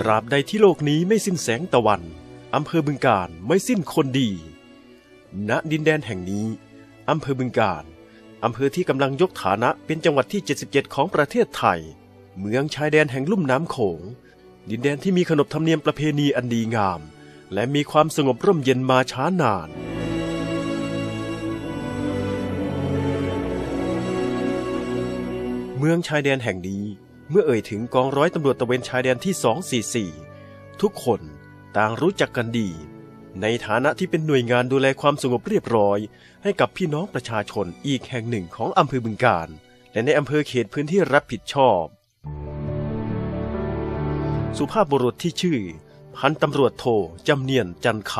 ตราบใดที่โลกนี้ไม่สิ้นแสงตะวัน อำเภอบึงการไม่สิ้นคนดี ณ ดินแดนแห่งนี้ อำเภอบึงการ อำเภอที่กำลังยกฐานะเป็นจังหวัดที่ 77 ของประเทศไทย เมืองชายแดนแห่งลุ่มน้ำโขง ดินแดนที่มีขนบธรรมเนียมประเพณีอันดีงาม และมีความสงบร่มเย็นมาช้านานเมืองชายแดนแห่งนี้ เมื่อเอ่ยถึงกองร้อยตำรวจตระเวนชายแดนที่ 244 ทุกคนต่างรู้จักกันดี ในฐานะที่เป็นหน่วยงานดูแลความสงบเรียบร้อย ให้กับพี่น้องประชาชนอีกแห่งหนึ่งของอำเภอบึงการ และในอำเภอเขตพื้นที่รับผิดชอบ สุภาพบุรุษที่ชื่อ พันตำรวจโทจำเนียนจันค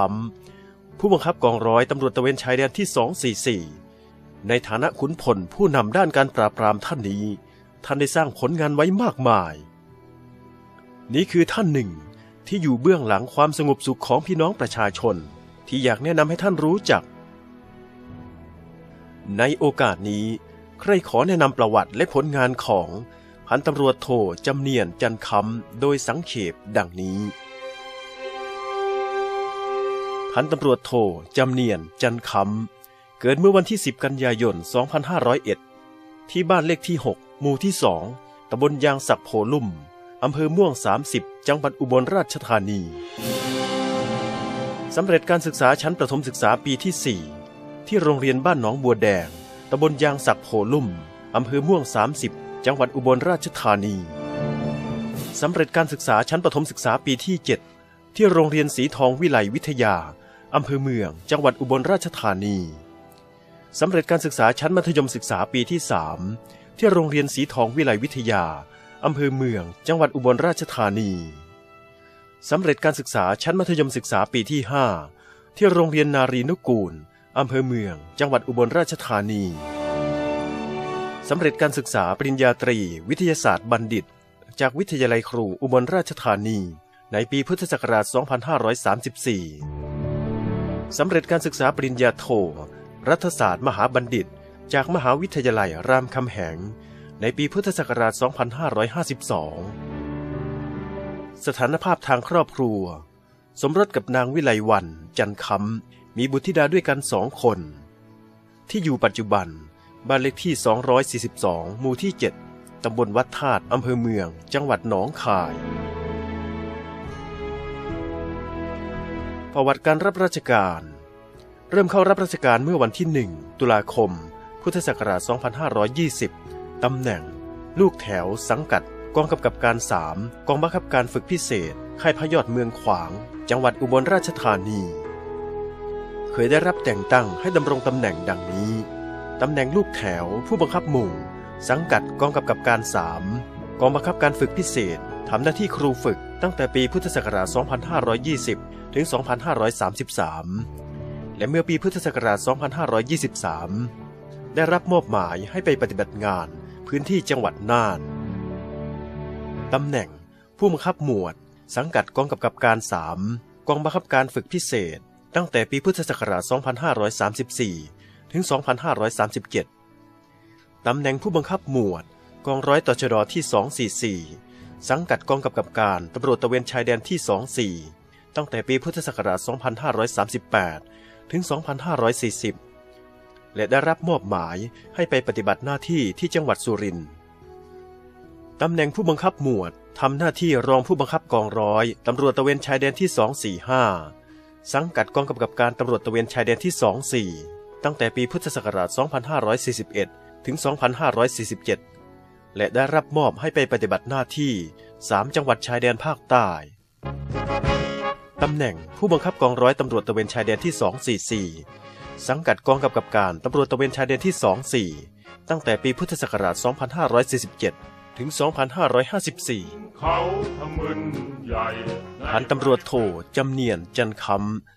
ำผู้บังคับกองร้อยตำรวจตระเวนชายแดนที่ 244 ในฐานะขุนพลผู้นำด้านการปราบปรามท่านนี้ ท่านได้สร้างผลงานไว้มากมาย นี่คือท่านหนึ่งที่อยู่เบื้องหลังความสงบสุขของพี่น้องประชาชน ที่อยากแนะนำให้ท่านรู้จัก ในโอกาสนี้ ใครขอแนะนำประวัติและผลงานของพันตำรวจโทจำเนียนจันคำโดยสังเขปดังนี้ พันตำรวจโทจำเนียนจันคำเกิดเมื่อวันที่ 10 กันยายน 2501 ที่บ้านเลขที่6 หมู่ที่2ตำบลยางสักโพลุ่ม อำเภอม่วง 30 จังหวัดอุบลราชธานี สำเร็จการศึกษาชั้นประถมศึกษาปีที่ 4 ที่โรงเรียนบ้านหนองบัวแดง ตำบลยางสักโพลุ่ม อำเภอม่วง 30 จังหวัดอุบลราชธานี สำเร็จการศึกษาชั้นประถมศึกษาปีที่ 7 ที่โรงเรียนสีทองวิไลวิทยา อำเภอเมือง จังหวัดอุบลราชธานี สำเร็จการศึกษาชั้นมัธยมศึกษาปีที่ 3 ที่โรงเรียนสีทองวิไลวิทยา อำเภอเมือง จังหวัดอุบลราชธานี สำเร็จการศึกษาชั้นมัธยมศึกษาปีที่ 5 ที่โรงเรียนนารีนุกูล อำเภอเมือง จังหวัดอุบลราชธานี สำเร็จการศึกษาปริญญาตรี วิทยาศาสตร์บัณฑิต จากวิทยาลัยครูอุบลราชธานี ในปีพุทธศักราช 2534 สำเร็จการศึกษาปริญญาโท รัฐศาสตร์มหาบัณฑิต จากมหาวิทยาลัยรามคำแหง ในปีพุทธศักราช 2552 สถานภาพทางครอบครัว สมรสกับนางวิไลวัน จันคำมีบุตรธิดาด้วยกันสองคน ที่อยู่ปัจจุบัน บ้านเลขที่ 242 หมู่ที่ 7 ตำบลวัดธาตุอำเภอเมือง จังหวัดหนองคายประวัติการรับราชการ เริ่มเข้ารับราชการเมื่อวันที่ 1 ตุลาคม พุทธศักราช 2520 ตำแหน่ง ลูกแถว สังกัด กองกำกับการ 3 กองบังคับการฝึกพิเศษ ค่ายพยอดเมืองขวาง จังหวัดอุบลราชธานี เคยได้รับแต่งตั้งให้ดำรงตำแหน่งดังนี้ ตำแหน่งลูกแถว ผู้บังคับหมู่ สังกัดกองกำกับการ 3 กองบังคับการฝึกพิเศษทำหน้าที่ครูฝึกตั้งแต่ปีพุทธศักราช 2520 ถึง 2533 และเมื่อปีพุทธศักราช 2523 ได้รับมอบหมายให้ไปปฏิบัติงานพื้นที่จังหวัดน่าน ตำแหน่ง ผู้บังคับหมวด สังกัดกองกำกับการ 3 กองบังคับการฝึกพิเศษ ตั้งแต่ปีพุทธศักราช 2534 ถึง 2537 ตำแหน่งผู้บังคับหมวด กองร้อยต่อชดที่ 244 สังกัดกองกำกับการตำรวจตะเวนชายแดนที่ 24 ตั้งแต่ปีพุทธศักราช 2538 ถึง 2540 และได้รับมอบหมายให้ไปปฏิบัติหน้าที่ที่จังหวัดสุรินทร์ตำแหน่งผู้บังคับหมวดทำหน้าที่รองผู้บังคับกองร้อยตำรวจตระเวนชายแดนที่ 245 สังกัดกองกำกับการตำรวจตระเวนชายแดนที่ 24 ตั้งแต่ปีพุทธศักราช 2541 ถึง 2547 และได้รับมอบให้ไปปฏิบัติหน้าที่ 3 จังหวัดชายแดนภาคใต้ ตำแหน่งผู้บังคับกองร้อยตำรวจตระเวนชายแดนที่ 244 สังกัดกองกำกับการตำรวจตะเวนชายแดนที่ 24 ตั้งแต่ปีพุทธศักราช 2547 ถึง 2554เขาทำมึนใหญ่พันตำรวจโทจำเนียนจันค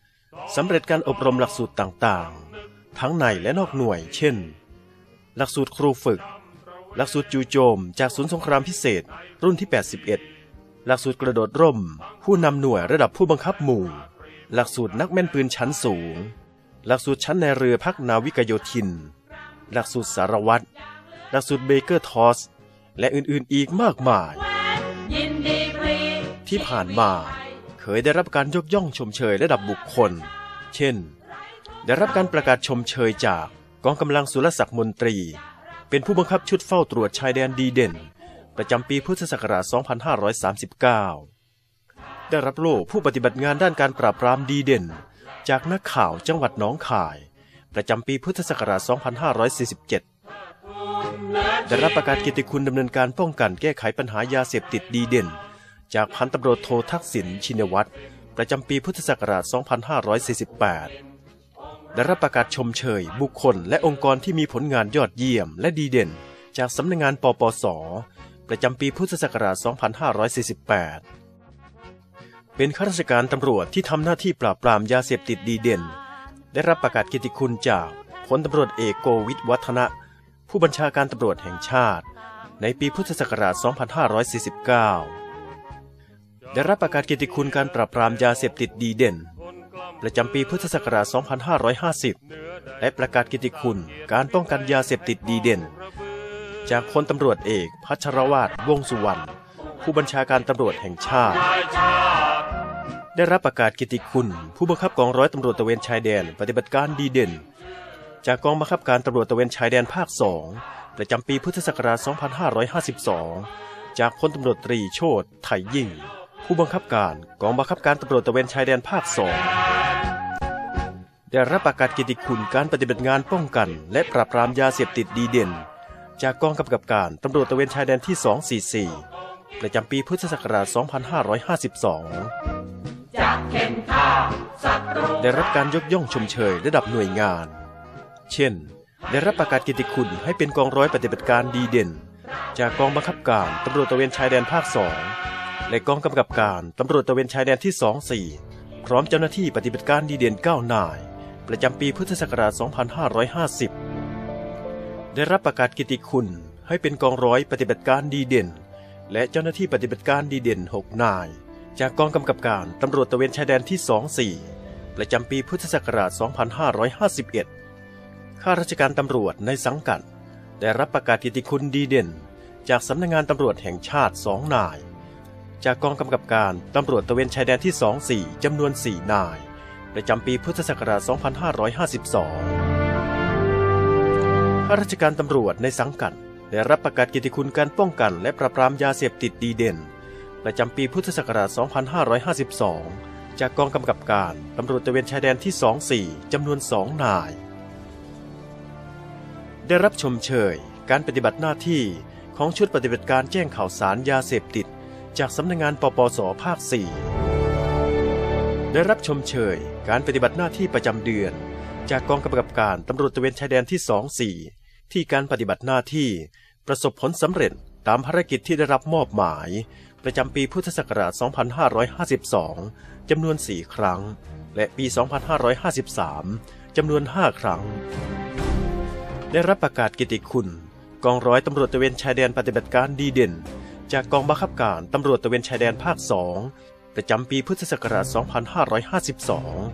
ำสำเร็จการอบรมหลักสูตรต่างๆ ทั้งในและนอกหน่วย เช่น หลักสูตรครูฝึก หลักสูตรจูโจม จากศูนย์สงครามพิเศษ รุ่นที่ 81 หลักสูตรกระโดดร่ม ผู้นำหน่วยระดับผู้บังคับหมู่ หลักสูตรนักแม่นปืนชั้นสูง หลักสูตรชั้นในเรือพักนาวิกโยธิน หลักสูตรสารวัตร หลักสูตรเบเกอร์ทอส และอื่นๆอีกมากมาย ที่ผ่านมาเคยได้รับการยกย่องชมเชยระดับบุคคล เช่น ได้รับการประกาศชมเชยจากกองกำลังสุรศักดิ์มนตรี เป็นผู้บังคับชุดเฝ้าตรวจชายแดนดีเด่น ประจำปีพุทธศักราช 2539 ได้รับโล่ผู้ปฏิบัติงานด้านการปราบปรามดีเด่น จากนักข่าวจังหวัดหนองคาย ประจำปีพุทธศักราช 2547 ได้รับประกาศกียรติคุณดำเนินการป้องกันแก้ไขปัญหายาเสพติดดีเด่น จากพันตำรวจโททักษิณชินวัตรประจำปีพุทธศักราช 2548 ได้รับประกาศชมเชย บุคคล และองค์กรที่มีผลงานยอดเยี่ยมและดีเด่น จากสำนักงานปปส ประจำปีพุทธศักราช 2548 เป็นข้าราชการตำรวจที่ทำหน้าที่ปราบปรามยาเสพติดดีเด่น ได้รับประกาศเกียรติคุณจากพลตำรวจเอกโกวิทวัฒนะ ผู้บัญชาการตำรวจแห่งชาติ ในปีพุทธศักราช 2549 ได้รับประกาศเกียรติคุณการปราบปรามยาเสพติดดีเด่น ประจำปีพุทธศักราช 2550 และประกาศเกียรติคุณการป้องกันยาเสพติดดีเด่น จากพลตำรวจเอกพัชรวาทวงสุวรรณผู้บัญชาการตำรวจแห่งชาติ ได้รับประกาศกียรติคุณ ผู้บังคับกองร้อยตำรวจตระเวนชายแดน ปฏิบัติการดีเด่น จากกองบังคับการตำรวจตระเวนชายแดนภาคสองประจำปีพุทธศักราช 2552 จากพลตำรวจตรีโชตไถยิ่ง ผู้บังคับการกองบังคับการตำรวจตระเวนชายแดนภาคสองได้รับประกาศกียรติคุณการปฏิบัติงานป้องกัน และปราบปรามยาเสพติดดีเด่น จากกองกำกับการตำรวจตระเวนชายแดนที่ 244 ประจำปีพุทธศักราช 2552 ได้รับการยกย่องชมเชยระดับหน่วยงาน เช่น ได้รับประกาศเกียรติคุณให้เป็นกองร้อยปฏิบัติการดีเด่น จากกองบังคับการตำรวจตระเวนชายแดนภาค2และกองกำกับการตำรวจตระเวนชายแดนที่ 24 พร้อมเจ้าหน้าที่ปฏิบัติการดีเด่น 9 นาย ประจำปีพุทธศักราช 2550 ได้รับประกาศเกียรติคุณให้เป็นกองร้อยปฏิบัติการดีเด่น และเจ้าหน้าที่ปฏิบัติการดีเด่น 6 นาย จากกองกำกับการตำรวจตะเวนชายแดนที่ 24 ประจำปีพุทธศักราช 2551 ข้าราชการตำรวจในสังกัด ได้รับประกาศเกียรติคุณดีเด่น จากสำนักงานตำรวจแห่งชาติ 2 นาย จากกองกำกับการตำรวจตะเวนชายแดนที่ 24 จำนวน 4 นาย ประจำปีพุทธศักราช 2552 ข้าราชการตำรวจในสังกัด ได้รับประกาศเกียรติคุณการป้องกันและปราบปรามยาเสพติดดีเด่น ประจำปีพุทธศักราช 2552 จากกองกำกับการตำรวจตะเวนชายแดนที่ 24 จำนวน 2 นาย ได้รับชมเชยการปฏิบัติหน้าที่ของชุดปฏิบัติการแจ้งข่าวสารยาเสพติด จากสำนักงานปปสภาค 4 ได้รับชมเชยการปฏิบัติหน้าที่ประจำเดือน จากกองกำกับการตำรวจตะเวนชายแดนที่ 24 ที่การปฏิบัติหน้าที่ประสบผลสำเร็จตามภารกิจที่ได้รับมอบหมาย ประจำปีพุทธศักราช 2552 จำนวน 4 ครั้ง และปี 2553 จำนวน 5 ครั้ง ได้รับประกาศเกิยรติคุณ กองร้อยตำรวจตระเวนชายแดนปฏิบัติการดีเด่น จากกองบังคับการตำรวจตระเวนชายแดนภาค 2 ประจำปีพุทธศักราช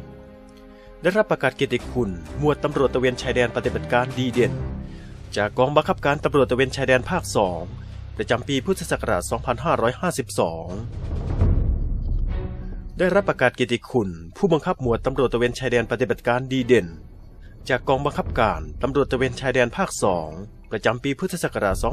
2552 ได้รับประกาศเกียรติคุณ หมวดตำรวจตระเวนชายแดนปฏิบัติการดีเด่น จากกองบังคับการตำรวจตระเวนชายแดนภาค 2 ประจำปีพุทธศักราช 2552 ได้รับประกาศเกียรติคุณ ผู้บังคับหมวดตำรวจตะเวนชายแดนปฏิบัติการดีเด่น จากกองบังคับการตำรวจตะเวนชายแดนภาค2ประจำปีพุทธศักราช 2552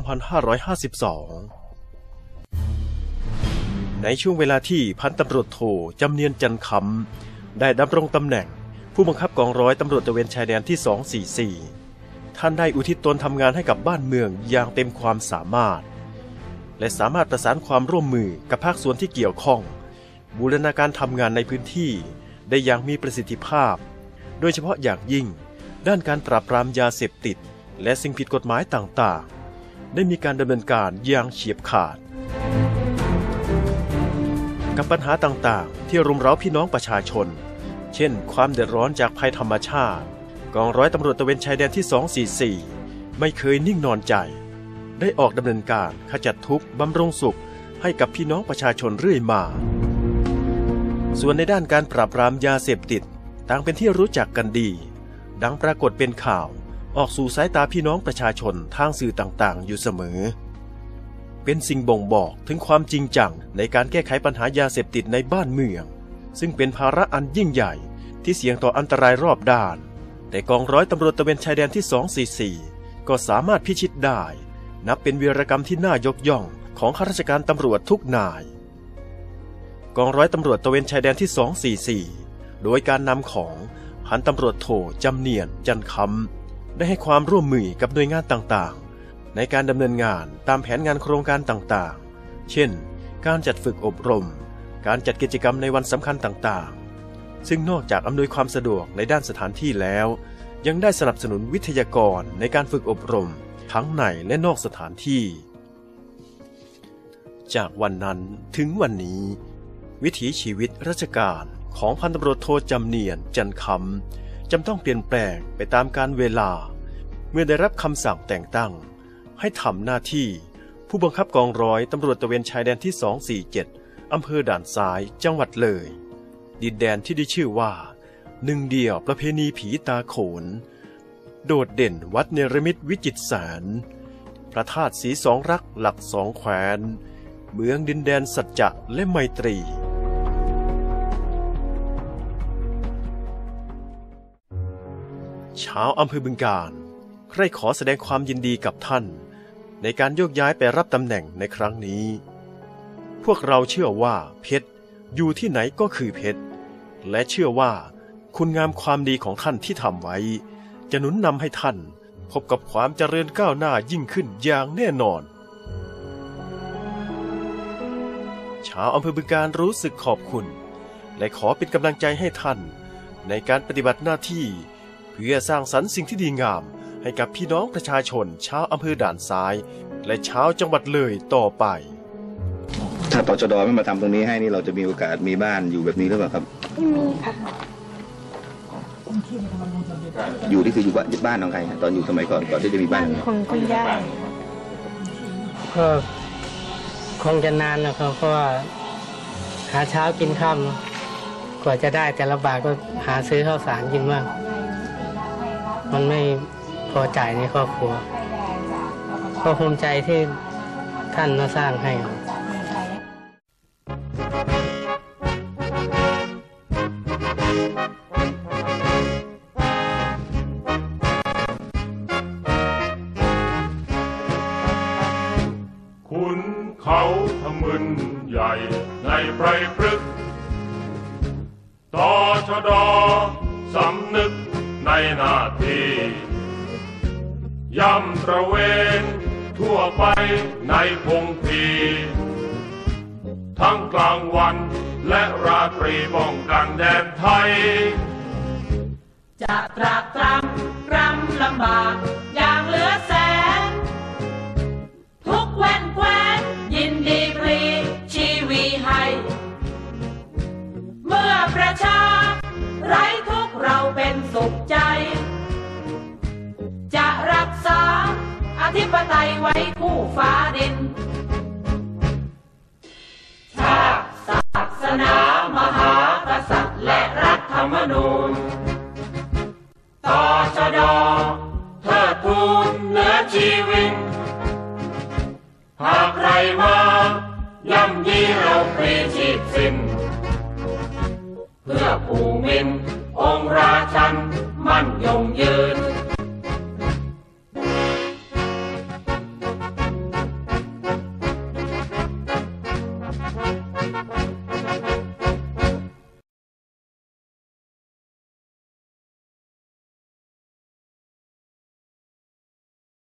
ในช่วงเวลาที่พันตำรวจโทจำเนียนจันคำได้ดำรงตำแหน่ง ผู้บังคับกองร้อยตำรวจตะเวนชายแดนที่ 244 ท่านได้อุทิศตนทำงานให้กับบ้านเมืองอย่างเต็มความสามารถ และสามารถประสานความร่วมมือกับภาคส่วนที่เกี่ยวข้อง บูรณาการทำงานในพื้นที่ ได้อย่างมีประสิทธิภาพ โดยเฉพาะอย่างยิ่ง ด้านการปราบปรามยาเสพติด และสิ่งผิดกฎหมายต่างๆ ได้มีการดำเนินการอย่างเฉียบขาด กับปัญหาต่างๆ ที่รุมเร้าพี่น้องประชาชน เช่น ความเดือดร้อนจากภัยธรรมชาติ กองร้อยตำรวจตระเวนชายแดนที่ 244 ไม่เคยนิ่งนอนใจ ได้ออกดำเนินการขจัดทุกข์บำรงสุขให้กับพี่น้องประชาชนเรื่อยมา ส่วนในด้านการปราบปรามยาเสพติดต่างเป็นที่รู้จักกันดี ดังปรากฏเป็นข่าวออกสู่สายตาพี่น้องประชาชนทางสื่อต่างๆ อยู่เสมอ เป็นสิ่งบ่งบอกถึงความจริงจังในการแก้ไขปัญหายาเสพติดในบ้านเมือง ซึ่งเป็นภาระอันยิ่งใหญ่ที่เสี่ยงต่ออันตรายรอบด้าน แต่กองร้อยตำรวจตระเวนชายแดนที่ 244 ก็สามารถพิชิตได้ นับเป็นวีรกรรมที่น่ายกย่องของข้าราชการตำรวจทุกนาย กองร้อยตำรวจตระเวนชายแดนที่ 244 โดยการนำของพันตำรวจโทจำเนียนจันคำได้ให้ความร่วมมือกับหน่วยงานต่างๆ ในการดำเนินงานตามแผนงานโครงการต่างๆ เช่น การจัดฝึกอบรม การจัดกิจกรรมในวันสำคัญต่างๆ ซึ่งนอกจากอำนวยความสะดวกในด้านสถานที่แล้ว ยังได้สนับสนุนวิทยากรในการฝึกอบรม ทั้งในและนอกสถานที่ จากวันนั้นถึงวันนี้ วิถีชีวิตราชการของพันตำรวจโทจำเนียนจันคำจำต้องเปลี่ยนแปลงไปตามการเวลา เมื่อได้รับคำสั่งแต่งตั้ง ให้ทำหน้าที่ผู้บังคับกองร้อยตำรวจตระเวนชายแดนที่ 247 อำเภอด่านซ้ายจังหวัดเลย ดินแดนที่ได้ชื่อว่า หนึ่งเดียวประเพณีผีตาโขน โดดเด่นวัดเนรมิตวิจิตรแสนพระธาตุสีสองรักหลักสองแขวน เมืองดินแดนสัจจะและไมตรี ชาวอำเภอบึงการ ใครขอแสดงความยินดีกับท่าน ในการโยกย้ายไปรับตำแหน่งในครั้งนี้ พวกเราเชื่อว่าเพชรอยู่ที่ไหนก็คือเพชร และเชื่อว่าคุณงามความดีของท่านที่ทำไว้ จะหนุนนำให้ท่าน พบกับความเจริญก้าวหน้ายิ่งขึ้นอย่างแน่นอน ชาวอำเภอบึงการรู้สึกขอบคุณ และขอเป็นกำลังใจให้ท่าน ในการปฏิบัติหน้าที่ เพื่อสร้างสรรค์สิ่งที่ดีงาม ให้กับพี่น้องประชาชนชาวอำเภอด่านซ้าย และชาวจังหวัดเลยต่อไป ถ้าตชดไม่มาทำตรงนี้ให้นี่เราจะมีโอกาสมีบ้านอยู่แบบนี้หรือเปล่าครับ ไม่มีค่ะ อยู่ที่คืออยู่บ้านบ้านของใครฮะตอนอยู่สมัยก่อนก่อนที่จะมีบ้าบ้านนของคุณย่าก็คงจะนานนะครับเพราะว่าหาเช้ากินค่ำเนอะกว่าจะได้แต่ละบาทก็หาซื้อข้าวสารกินบ้างมันไม่พอจ่ายในครอบครัว ก็ภูมิใจที่ท่านมาสร้างให้ครับ ชะดอสำนึกในหน้าที่ย่ำตระเวนทั่วไปในพงพีทั้งกลางวันและราตรีป้องกันแดนไทย จะตรากตรำรำลำบาก ธิปไตยไว้คู่ฟ้าดิน ชาติศาสนามหากษัตริย์และรัฐธรรมนูญต่อชะดอเทิดทูนเหนือชีวิตหากใครมาย่ำยีเราฟรีชีพสิ้นเพื่อผูมินองราชันมั่นยงยืน